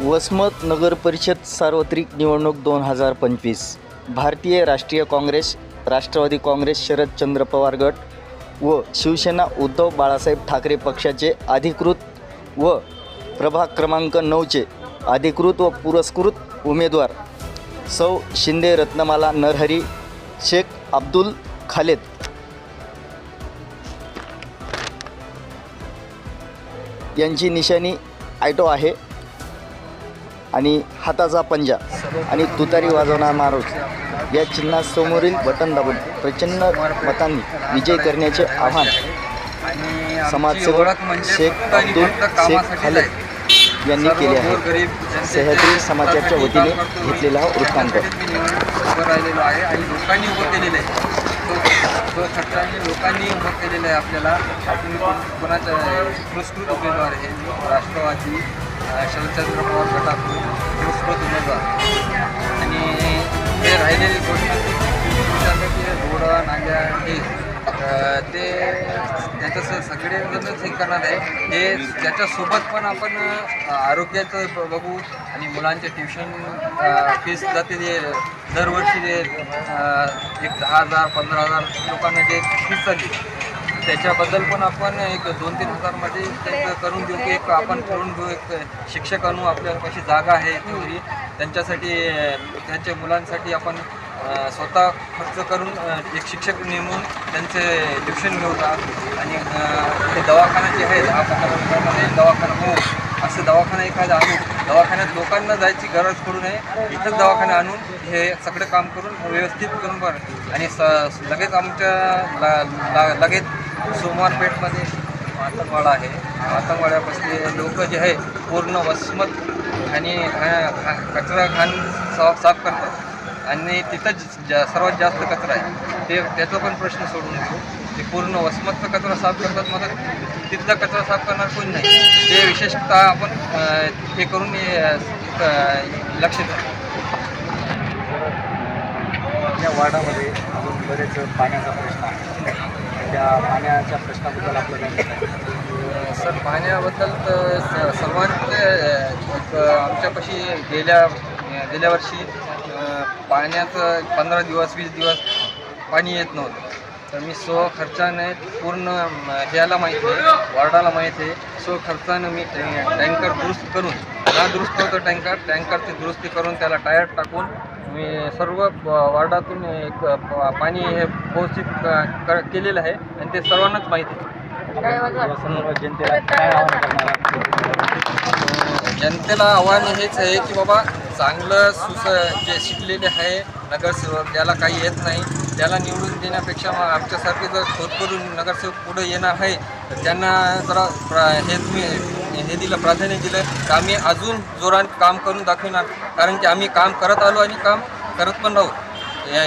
वसमत नगर परिषद सार्वत्रिक निवडणूक दोन हजार पंचवीस. भारतीय राष्ट्रीय काँग्रेस राष्ट्रवादी काँग्रेस शरदचंद्र पवार गट व शिवसेना उद्धव बाळासाहेब ठाकरे पक्षाचे अधिकृत व प्रभाग क्रमांक नऊचे अधिकृत व पुरस्कृत उमेदवार सौ शिंदे रत्नमाला नरहरी शेख अब्दुल खालेद. यांची निशाणी आयटो आहे. आणि हाताचा पंजा आणि तुतारी वाजवणार मारूस या चिन्हासमोरील बटन दाबून प्रचंड मतांनी विजय करण्याचे आव्हान समाजसेवक शेख अब्दुल शेख कामासाठीच खालेद यांनी केले आहे सह्याद्री समाजाच्या वतीने घेतलेला हा वृत्तांत राहिलेलो आहे आणि लोकांनी उभं केलेलं आहे तो तो लोकांनी उभं केलेलं आहे आपल्याला आपण कोणाच्या पुरस्कृत उमेदवार आहे राष्ट्रवादी शरदचंद्र पवार गटातून पुरस्कृत उमेदवार आणि ते राहिलेली गोष्टी घोडं नांग्या हे ते त्याचं सगळेजणच हे करणार आहे. हे त्याच्यासोबत पण आपण आरोग्याचं बघू आणि मुलांचे ट्युशन फीस जाते जे दरवर्षी जे एक दहा हजार पंधरा हजार लोकांना जे फीस चालली. त्याच्याबद्दल पण आपण एक दोन तीन हजारमध्ये त्यांचं करून देऊ की एक आपण करून घेऊ एक शिक्षक आणू आपल्यापाशी जागा आहे तेवढी त्यांच्यासाठी त्यांच्या मुलांसाठी आपण स्वतः खर्च करून एक शिक्षक नेमून त्यांचे ट्युशन घेऊतात. आणि ते दवाखाना जे आहेत आपण दवाखाना हो असं दवाखाना एखादा आणू. दवाखान्यात लोकांना जायची गरज पडू नये. इथंच दवाखाना आणून हे सगळं काम करून व्यवस्थित करून बरं. आणि स लगेच आमच्या ला, ला लगेच सोमवार पेठमध्ये मातंगवाडा आहे. मातंगवाड्यापासून लोक जे आहे पूर्ण वसमत आणि घा- कचरा घाण साफ साफ करतात. आणि तिथंच जा सर्वात जास्त कचरा आहे. ते त्याचा पण प्रश्न सोडून घेऊ ते पूर्ण वसमतचा कचरा साफ करतात मग तिथला कचरा साफ करणार कोणी नाही? ते विशेषतः आपण हे करून लक्ष देऊ. या वार्डामध्ये अजून बरेच पाण्याचा प्रश्न आहे. त्या पाण्याच्या प्रश्नाबद्दल आपलं काय मत आहे? सर पाण्याबद्दल तर सर्वांचे आमच्यापाशी गेल्या गेल्या वर्षी पाण्याचं पंधरा दिवस वीस दिवस पाणी येत नव्हतं. तर मी स्व खर्चाने पूर्ण ह्याला माहीत आहे वार्डाला माहीत आहे स्व खर्चानं मी टॅ- टँकर दुरुस्त करून ना दुरुस्त होतं टँकर टँकरची दुरुस्ती करून त्याला टायर टाकून मी सर्व वार्डातून एक प- पाणी हे पोहोचित केलेलं आहे आणि ते सर्वांनाच माहिती आहे. जनतेला काय आवाहन हेच आहे की बाबा चांगलं सुस जे शिकलेले आहे नगरसेवक ज्याला काही येत नाही. त्याला निवडून देण्यापेक्षा मग आमच्यासारखे जर शोध करून नगरसेवक पुढे येणार आहे तर त्यांना जरा प्रा हे तुम्ही हे दिलं प्राधान्य दिलं तर आम्ही अजून जोरात काम करून दाखवणार कारण की आम्ही काम करत आलो आणि काम करत पण राहू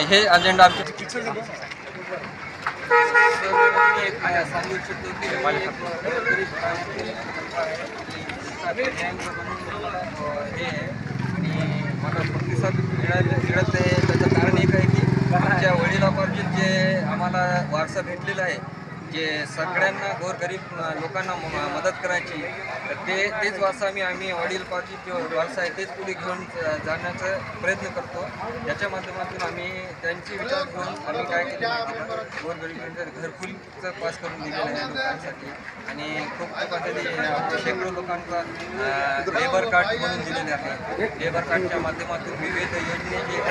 हे अजेंडा आमचे सांगू इच्छितो की हे आहे आणि मला प्रतिसाद मिळाले मिळत आहे त्याचं कारण एक आहे की जे आम्हाला वारसा भेटलेला आहे. जे सगळ्यांना गोरगरीब लोकांना म- मदत करायची ते तेच वारसा आम्ही आम्ही वडीलपार्जित जो वारसा आहे तेच पुढे घेऊन जाण्याचा प्रयत्न करतो. याच्या माध्यमातून आम्ही त्यांची विचार करून आम्ही काय केले माहिती घरकुलचं पास करून दिलेलं आहे लोकांसाठी. आणि खूप लोकांसाठी शेकडो लोकांचा लेबर कार्ड म्हणून दिलेले आहे. लेबर कार्डच्या माध्यमातून विविध योजने जे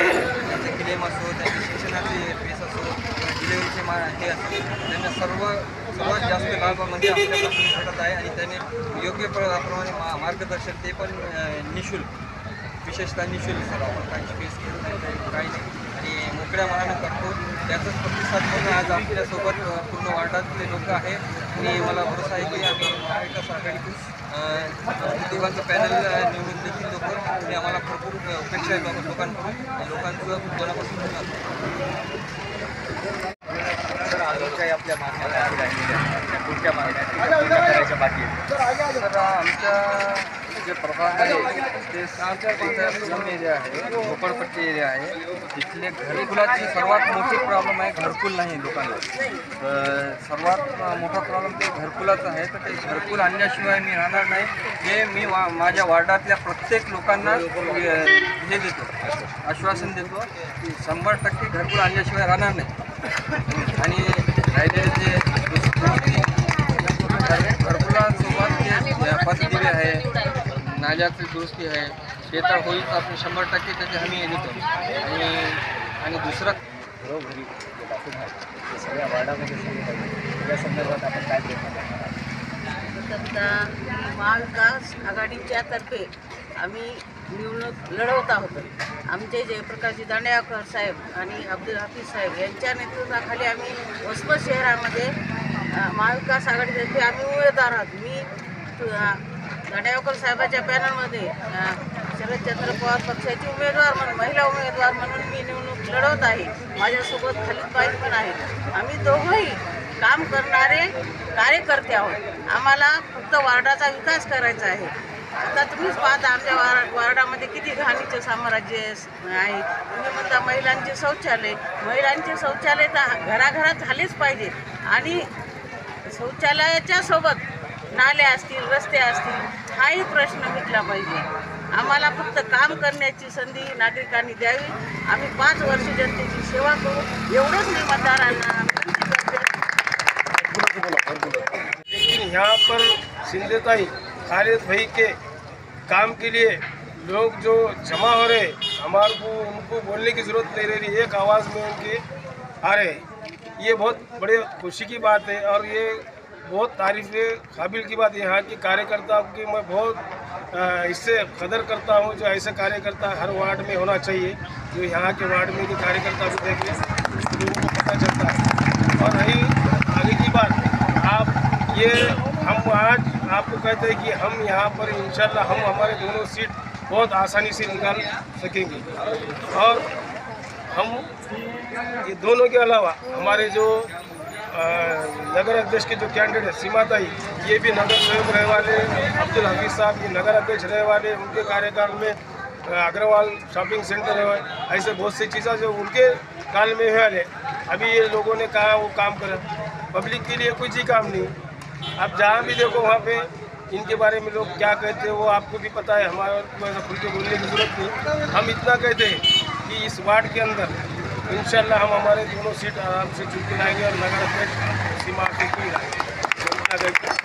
त्यांचे क्लेम असो त्यांचे शिक्षणाचे फेस असो डिलेवरीचे मा हे त्यांना सर्व सर्वात जास्त लाभ म्हणजे आपल्यापासून भेटत आहे आणि त्याने योग्य प्रमाणे मा मार्गदर्शन ते पण निशुल्क विशेषतः निशुल्क सर आपण काही फीस घेत नाही काही नाही. आणि मोकळ्या मनानं करतो. त्याचाच प्रतिसाद म्हणून आज आपल्यासोबत पूर्ण वार्डातले लोक आहे. आणि मला भरोसा आहे की आम्ही महाविकास आघाडीतून दोघांचं पॅनल निवडून देखील लोक आणि आम्हाला भरपूर अपेक्षा आहे लोकांकडून. लोकांचं मनापासून मागण्या राहिलेल्या आहेत. पुढच्या मागण्या आहेत, त्या पूर्ण करायच्या बाकी आहेत. तर आमच्या जे प्रभाग आहे ते स्लम एरिया आहे झोपडपट्टी एरिया आहे. तिथले घरकुलाची सर्वात मोठी प्रॉब्लेम आहे घरकुल नाही लोकांना. तर सर्वात मोठा प्रॉब्लेम ते घरकुलाचा आहे. तर ते घरकुल आणल्याशिवाय मी राहणार नाही. हे मी वा माझ्या वार्डातल्या प्रत्येक लोकांना हे देतो. आश्वासन देतो की शंभर टक्के घरकुल आणल्याशिवाय राहणार नाही. आणि राहिलेले जे दुसरी आहे नाल्याची दुरुस्ती आहे ते तर होईल तर आपण शंभर टक्के त्याची हमी येतो आणि आणि दुसरं घरोघरी जे बाथरूम आहे ते सगळ्या वार्डामध्ये झाले या संदर्भात आपण काय प्रयत्न करणार आहोत समजा महाविकास आघाडीच्या तर्फे. आम्ही निवडणूक लढवत आहोत. आमचे जयप्रकाशजी दांडेकर साहेब आणि अब्दुल हाफिज साहेब यांच्या नेतृत्वाखाली आम्ही वसमत शहरामध्ये महाविकास आघाडीतर्फे आम्ही उमेदवार आहोत. मी दांडेकर साहेबाच्या पॅनलमध्ये शरदचंद्र पवार पक्षाची उमेदवार म्हणून महिला उमेदवार म्हणून मी निवडणूक लढवत आहे. माझ्यासोबत खालीदबाई पण आहेत. आम्ही दोघंही काम करणारे कार्यकर्ते आहोत. आम्हाला फक्त वार्डाचा विकास करायचा आहे. आता तुम्हीच पाहता आमच्या वार वार्डामध्ये किती घाणीचं साम्राज्य आहे. तुम्ही म्हणता महिलांचे शौचालय. महिलांचे शौचालय तर घराघरात झालेच पाहिजे. आणि शौचालयाच्या सोबत नाले असतील रस्ते असतील हाही प्रश्न मिटला पाहिजे. आम्हाला फक्त काम करण्याची संधी नागरिकांनी द्यावी. आम्ही पाच वर्ष जनतेची सेवा करू. एवढंच मी मतदारांना ह्या पर खालिद भाई के काम के लिए लोग जो जमा हो रहे, हमारे को, उनको बोलने की ज़रूरत नहीं रह रही, एक आवाज़ में उनके आ रहे ये बहुत बड़े खुशी की बात है और ये बहुत तारीफ़ काबिल की बात यहाँ के कार्यकर्ताओं की मैं बहुत इससे कदर करता हूँ जो ऐसे कार्यकर्ता हर वार्ड में होना चाहिए। जो यहाँ के वार्ड में के कार्यकर्ता को देख लें लोगों को पता चलता है। और रही आगे की बात, आप ये, हम आज आपको कहते हैं कि हम यहाँ पर इंशाल्लाह हम हमारे दोनों सीट बहुत आसानी से निकाल सकेंगे। और हम ये दोनों के अलावा हमारे जो नगर अध्यक्ष के जो कैंडिडेट है सीमाताई ये भी नगर सेवक रहे वाले, अब्दुल हफीज साहब, ये नगर अध्यक्ष रहे वाले, उनके कार्यकाल में अग्रवाल शॉपिंग सेंटर है, ऐसे बहुत सी चीज़ें जो उनके काल में हुए वाले अभी ये लोगों ने कहा वो काम करें। पब्लिक के लिए कुछ ही काम नहीं। आप जहाँ भी देखो वहाँ पे, इनके बारे में लोग क्या कहते हैं वो आपको भी पता है, हमारे को ऐसा खुल के बोलने की ज़रूरत नहीं। हम इतना कहते हैं कि इस वार्ड के अंदर इन हम हमारे दोनों सीट आराम से चुन लाएँगे और नगर अध्यक्ष सीमा से लाएँगे।